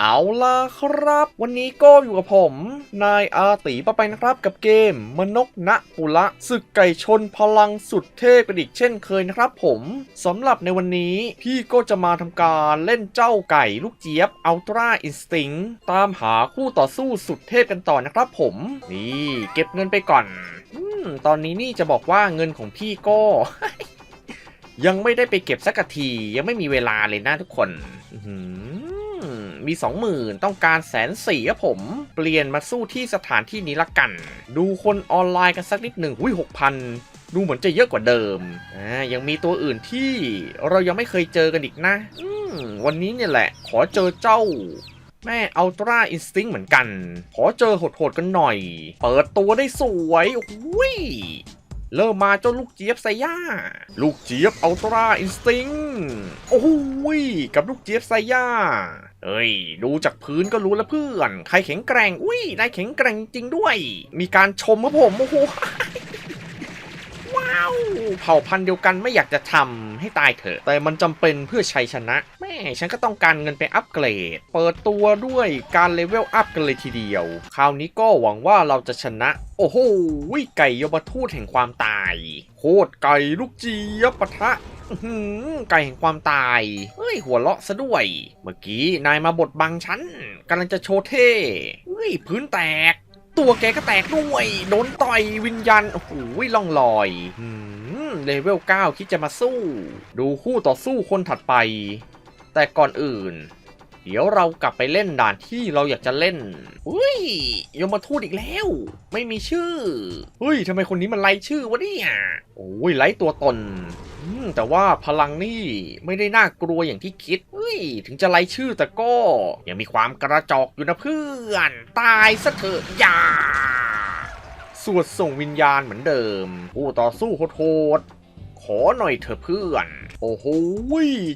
เอาล่ะครับ วันนี้ก็อยู่กับผม นายอาตีปะไปนะครับกับเกม มนกณปุระศึกไก่ชนพลังสุดเทพกันอีกเช่นเคยนะครับผมสำหรับในวันนี้พี่ก็จะมาทำการเล่นเจ้าไก่ลูกเจี๊ยบอัลตร้าอินสติ้งตามหาคู่ต่อสู้สุดเทพกันต่อนะครับผม นี่เก็บเงินไปก่อนอตอนนี้นี่จะบอกว่าเงินของพี่ก็ ยังไม่ได้ไปเก็บสักทียังไม่มีเวลาเลยนะทุกคน อื มีสองหมื่นต้องการแสนสี่ครับผม เปลี่ยนมาสู้ที่สถานที่นี้ละกัน ดูคนออนไลน์กันสักนิดหนึ่งอุ้ยหกพันดูเหมือนจะเยอะกว่าเดิม อ่า ยังมีตัวอื่นที่เรายังไม่เคยเจอกันอีกนะ วันนี้เนี่ยแหละ ขอเจอเจ้า แม่อัลตร้าอินสติ้งเหมือนกัน ขอเจอโหดๆกันหน่อย เปิดตัวได้สวย โอ้ย เริ่มมาเจ้าลูกเจี๊ยบไซย่า ลูกเจี๊ยบอัลตร้าอินสติ้งโอ้โหยกับลูกเจี๊ยบไซย่าเอ้ย ดูจากพื้นก็รู้แล้วเพื่อน ใครแข็งแกร่ง อุ้ยนายแข็งแกร่งจริงด้วย มีการชมครับผม โอ้โห เผ่าพันธุ์เดียวกันไม่อยากจะทำให้ตายเถอะ แต่มันจำเป็นเพื่อชัยชนะ แม่ฉันก็ต้องการเงินไปอัปเกรด เปิดตัวด้วยการเลเวลอัพกันเลยทีเดียว คราวนี้ก็หวังว่าเราจะชนะ โอ้โหไก่ยมทูตแห่งความตาย โคตรไก่ลูกเจี๊ยบปะทะอื้อหือไก่แห่งความตาย เฮ้ย หัวเราะซะด้วย เมื่อกี้นายมาบดบังฉันกำลังจะโชว์เท่เฮ้ย พื้นแตก ตัวแกก็แตกด้วย โดนต่อยวิญญาณ โอ้โหล่องลอย เลเวล 9 คิดจะมาสู้ ดูคู่ต่อสู้คนถัดไป แต่ก่อนอื่น เดี๋ยวเรากลับไปเล่นด่านที่เราอยากจะเล่นอุ้ยยมาทูตอีกแล้ว ไม่มีชื่อเฮ้ยทำไมคนนี้มันไล่ชื่อวะเนี่ยโอ้ยไล่ตัวตนแต่ว่าพลังนี่ไม่ได้น่ากลัวอย่างที่คิดเฮ้ย ถึงจะไล่ชื่อแต่ก็ ยังมีความกระจอกอยู่นะเพื่อน ตายซะเถอะอย่า สวดส่งวิญญาณเหมือนเดิมผู้ต่อสู้โหดๆขอหน่อยเถอะเพื่อน โอ้โห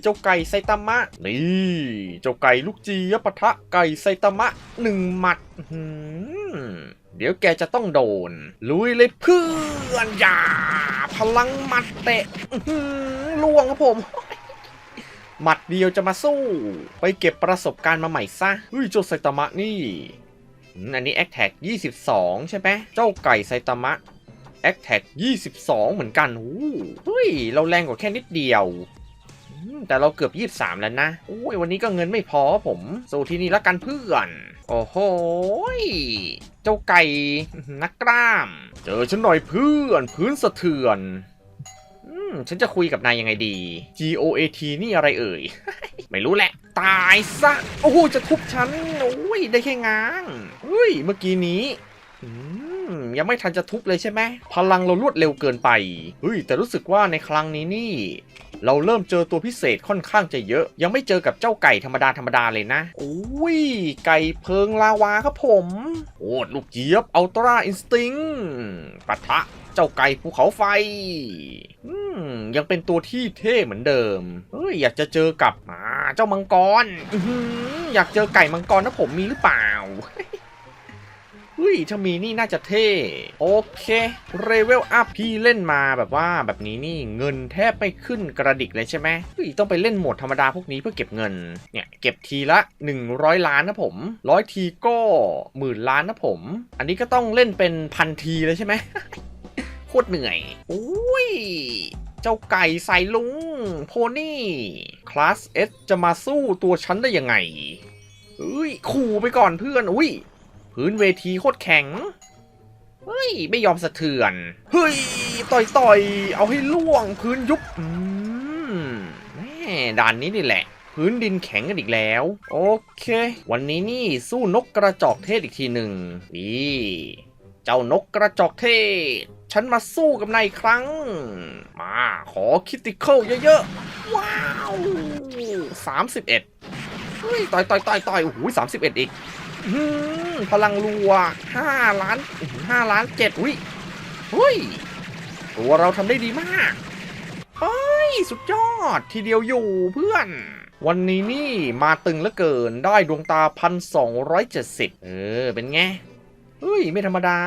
เจ้าไก่ไซตามะ นี่ เจ้าไก่ลูกจียปะทะไก่ไซตามะหนึ่งหมัดหือเดี๋ยวแกจะต้องโดน ลุยเลยเพื่อนอย่า พลังหมัดเตะล่วงครับผม หมัดเดียวจะมาสู้ ไปเก็บประสบการณ์มาใหม่ซะเฮ้ยเจ้าไซตามะนี่ อันนี้ a c t แท็ก22 ใช่ไหมเจ้าไก่ไซตามะ a c t แท็ก22 เหมือนกันโอ้หุ้ย เราแรงกว่าแค่นิดเดียว แต่เราเกือบ 23 แล้วนะโอ้ย วันนี้ก็เงินไม่พอผมสู้ที่นี่ละกันเพื่อน โอ้โหยเจ้าไก่ นักกล้าม เจอฉันหน่อยเพื่อน พื้นสะเทือนอืมฉันจะคุยกับนายยังไงดี G O A T นี่อะไรเอ่ย ไม่รู้แหละ ตายซะ โอ้โห จะทุบฉัน ยได้แค่ง้างเฮ้ยเมื่อกี้นี้ยังไม่ทันจะทุบเลยใช่ไหมพลังเรารวดเร็วเกินไปเฮ้ยแต่รู้สึกว่าในครั้งนี้นี่ เราเริ่มเจอตัวพิเศษค่อนข้างจะเยอะ ยังไม่เจอกับเจ้าไก่ธรรมดาธรรมดาเลยนะโอ้ยไก่เพิงลาวาครับผมโอ้ลูกเจี๊ยบอัลตร้าอินสติ้งปะทะเจ้าไก่ภูเขาไฟอืมยังเป็นตัวที่เท่เหมือนเดิมเฮ้ยอยากจะเจอกับอ่า เจ้ามังกรอยากเจอไก่มังกรนะผมมีหรือเปล่าเฮ้ยถ้ามีนี่น่าจะเท่ โอเคเรเวลอัพพี่เล่นมาแบบว่าแบบนี้นี่เงินแทบไม่ขึ้นกระดิกเลยใช่ไหมเฮ้ยต้องไปเล่นโหมดธรรมดาพวกนี้เพื่อเก็บเงิน เนี่ย เก็บทีละ 100 ล้านนะผมร้อยทีก็หมื่นล้านนะผม อันนี้ก็ต้องเล่นเป็นพันทีเลยใช่ไหมโคตรเหนื่อยโอ้ย เจ้าไก่ใส่ลุง โพนี่ คลาส S จะมาสู้ตัวฉันได้ยังไงเฮ้ยขู่ไปก่อนเพื่อน อุ้ยพื้นเวทีโคตรแข็ง เฮ้ย ไม่ยอมสะเทือน เฮ้ย ต่อยต่อยๆเอาให้ล่วงพื้นยุบอืมแม่ด่านนี้นี่แหละ พื้นดินแข็งกันอีกแล้ว โอเค วันนี้นี่สู้นกกระจอกเทศอีกทีหนึ่งนี่ เจ้านกกระจอกเทศ ฉันมาสู้กับนายอีกครั้ง มาขอคิติเคิลเยอะๆ ว้าวสามสิบเอ็ดเฮ้ยต่อยต่อยต่อยต่อยโอ้โหสามสิบเอ็ดอีกพลังรัวห้าล้านห้าล้านเจ็ดวิเฮ้ยตัวเราทำได้ดีมากเฮ้ย สุดยอดทีเดียวอยู่เพื่อน วันนี้นี่มาตึงเหลือเกินได้ดวงตาพันสองร้อยเจ็ดสิบเออ เป็นไงเฮ้ย ไม่ธรรมดา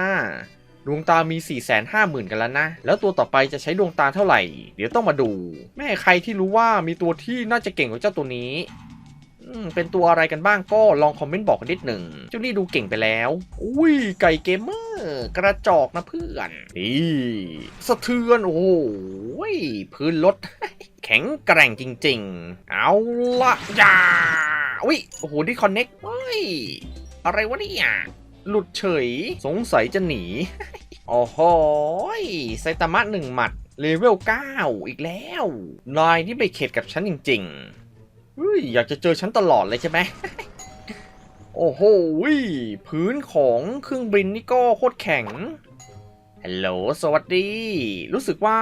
ดวงตามี 4 5 0 0 0 0 กันแล้วนะ แล้วตัวต่อไปจะใช้ดวงตาเท่าไหร่ เดี๋ยวต้องมาดู แม่ใครที่รู้ว่ามีตัวที่น่าจะเก่งกว่าเจ้าตัวนี้อืมเป็นตัวอะไรกันบ้างก็ลองคอมเมนต์บอกกันนิดหนึ่ง เจ้านี่ดูเก่งไปแล้ว อุ้ยไก่เกมเมอร์กระจอกนะเพื่อน นี่สะเทือน โอ้ยพื้นรถแข็งแกร่งจริง ๆ เอาละอย่าอุ้ยโอ้โหดิคอนเน็กเฮ้ย อะไรวะเนี่ย หลุดเฉย สงสัยจะหนี โอ้โหยไซตามะหนึ่งหมัด เลเวล 9 อีกแล้ว นายนี่ไปเข็ดกับฉันจริงๆเฮ้ยอยากจะเจอฉันตลอดเลยใช่ไหม โอ้โหพื้นของเครื่องบินนี่ก็โคตรแข็ง ฮัลโหล สวัสดี รู้สึกว่า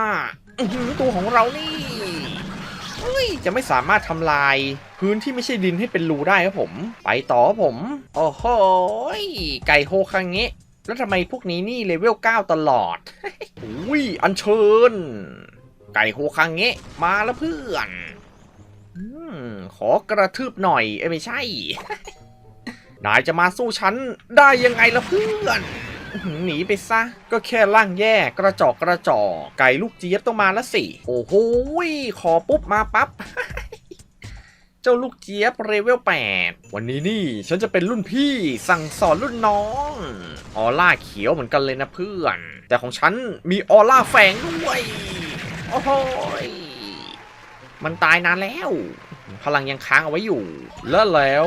ตัวของเรานี่ย จะไม่สามารถทำลาย พื้นที่ไม่ใช่ดินให้เป็นรูได้ครับผม ไปต่อครับผม โอ้โหไก่โฮคังเงะแล้วทำไมพวกนี้นี่เลเวล 9 ตลอดอุ้ยอันเชิญ ไก่โฮคังเงะมาแล้วเพื่อนอมขอกระทืบหน่อย เอ้ไม่ใช่ นายจะมาสู้ฉันได้ยังไงล่ะเพื่อน หนีไปซะ ก็แค่ร่างแย่กระจอกกระจอกไก่ลูกเจี๊ยบต้องมาล้วสิ โอ้โหขอปุ๊บมาปั๊บเจ้าลูกเจี๊ยบเลเวล 8 วันนี้นี่ ฉันจะเป็นรุ่นพี่สั่งสอนรุ่นน้อง ออร่าเขียวเหมือนกันเลยนะเพื่อน แต่ของฉันมีออร่าแฝงด้วย โอ้โหมันตายนานแล้ว พลังยังค้างเอาไว้อยู่ แล้วแล้ว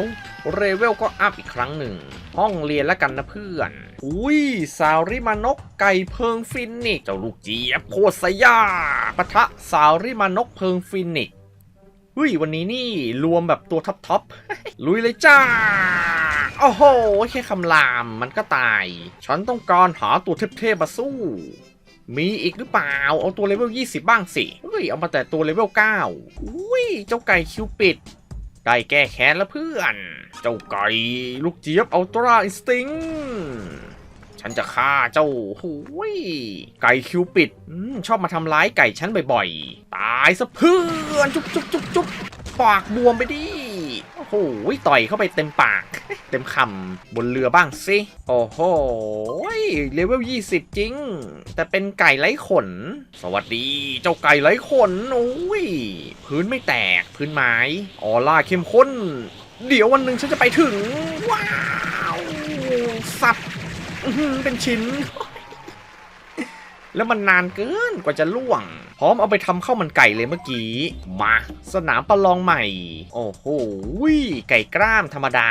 เรเวลก็อัพอีกครั้งหนึ่ง ห้องเรียนแล้วกันนะเพื่อน อุ้ย สาวริมานกไก่เพิงฟินิกเจ้าลูกเจี๊ยบโคตรสยาปะทะสาวริมานกเพิงฟินิกเฮ้ยวันนี้นี่รวมแบบตัวท็อปท็อปลุยเลยจ้าโอ้โหแค่คำรามมันก็ตาย ฉันต้องการหาตัวเทพๆมาสู้ มีอีกหรือเปล่า เอาตัวเลเวล 20 บ้างสิเฮ้ย เอามาแต่ตัวเลเวล 9 อุ้ย เจ้าไก่คิวปิด ได้แก้แค้นแล้วเพื่อน เจ้าไก่ลูกเจี๊ยบอัลตร้าอินสติ้งฉันจะฆ่าเจ้าหูยไก่คิวปิดอชอบมาทำร้ายไก่ฉันบ่อยๆ ตายซะเพื่อน จุ๊บจุ๊บจุ๊บจุ๊บปากบวมไปดิ อ้โหต่อยเข้าไปเต็มปาก เต็มคำบนเรือบ้างสิ โอ้โหเลเวล 20 จริง แต่เป็นไก่ไร้ขน สวัสดี เจ้าไก่ไร้ขนโอ้ย พื้นไม่แตก พื้นไม้ออร่าเข้มข้น เดี๋ยววันหนึ่งฉันจะไปถึง ว้าว สับเป็นชิ้น แล้วมันนานเกินกว่าจะล่วง ร้อมเอาไปทำข้าวมันไก่เลยเมื่อกี้ มา สนามประลองใหม่ โอ้โหไก่กล้ามธรรมดา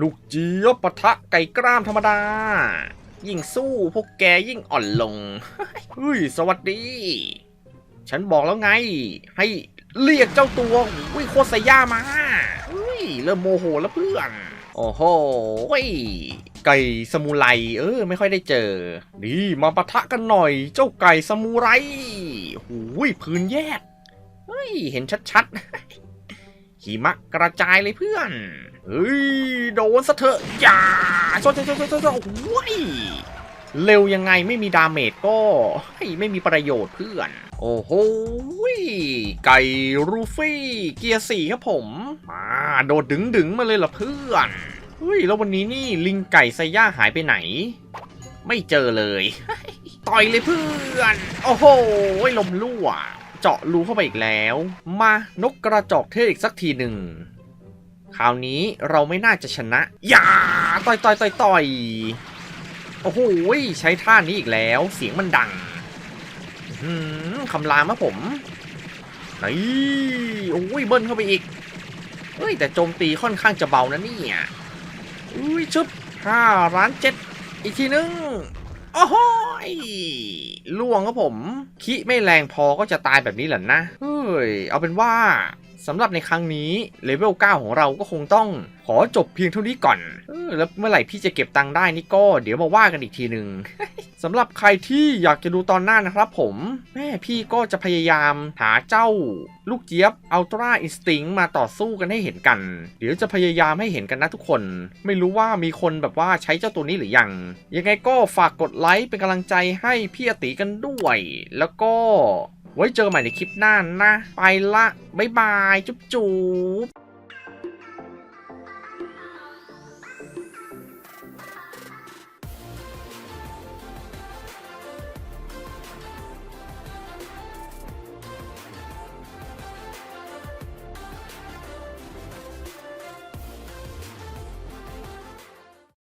ลูกเจี๊ยบปะทะไก่กล้ามธรรมดา ยิ่งสู้พวกแกยิ่งอ่อนลงเฮ้ยสวัสดี ฉันบอกแล้วไง ให้เรียกเจ้าตัววิโคตรไซย่ามาเฮ้ยเริ่มโมโหแล้วเพื่อน โอ้โห ไก่สมูไรเออ ไม่ค่อยได้เจอ นี่มาปะทะกันหน่อย เจ้าไก่สมูไรหูยพื้นแยก เฮ้ย เห็นชัดๆ หิมะกระจายเลยเพื่อน เฮ้ย โดนซะเถอะอย่าโซโซโซโซโซโซโอ้ยเร็วยังไงไม่มีดาเมจก็เฮ้ยไม่มีประโยชน์เพื่อน โอ้โหยไก่รูฟี่ เกียร์สี่ครับผม มาโดดดึงดึงๆมาเลยล่ะเพื่อน เฮ้ยแล้ววันนี้นี่ลิงไก่ไซย่าหายไปไหน ไม่เจอเลย ต่อยเลยเพื่อน โอ้โหลมรั่ว เจาะรูเข้าไปอีกแล้ว มานกกระจอกเทศอีกสักทีหนึ่งคราวนี้เราไม่น่าจะชนะ อย่าต่อยต่อยต่อยต่อยโอ้โหใช้ท่านี้อีกแล้ว เสียงมันดังอืมคำรามะผมนี่โอ้ยเบิ้ลเข้าไปอีกเฮ้ยแต่โจมตีค่อนข้างจะเบานะเนี่ย อุ้ยชุบห้าล้านเจ็ดอีกทีนึง โอ้โหล่วงครับผม คิไม่แรงพอก็จะตายแบบนี้แหละนะ เฮ้ย เอาเป็นว่า สำหรับในครั้งนี้เลเวล 9 ของเราก็คงต้องขอจบเพียงเท่านี้ก่อนออแล้วเมื่อไหร่พี่จะเก็บตังค์ได้นี่ก็เดี๋ยวมาว่ากันอีกทีหนึ่งสำหรับใครที่อยากจะดูตอนหน้านะครับผม แม่พี่ก็จะพยายามหาเจ้าลูกเจี๊ยบอัลตร้าอินสติ้งมาต่อสู้กันให้เห็นกัน เดี๋ยวจะพยายามให้เห็นกันนะทุกคน ไม่รู้ว่ามีคนแบบว่าใช้เจ้าตัวนี้หรือยัง ยังไงก็ฝากกดไลค์เป็นกำลังใจให้พี่อติกันด้วย แล้วก็ ไว้เจอใหม่ในคลิปหน้านะ ไปละ บ๊ายบาย จุ๊บจุ๊บ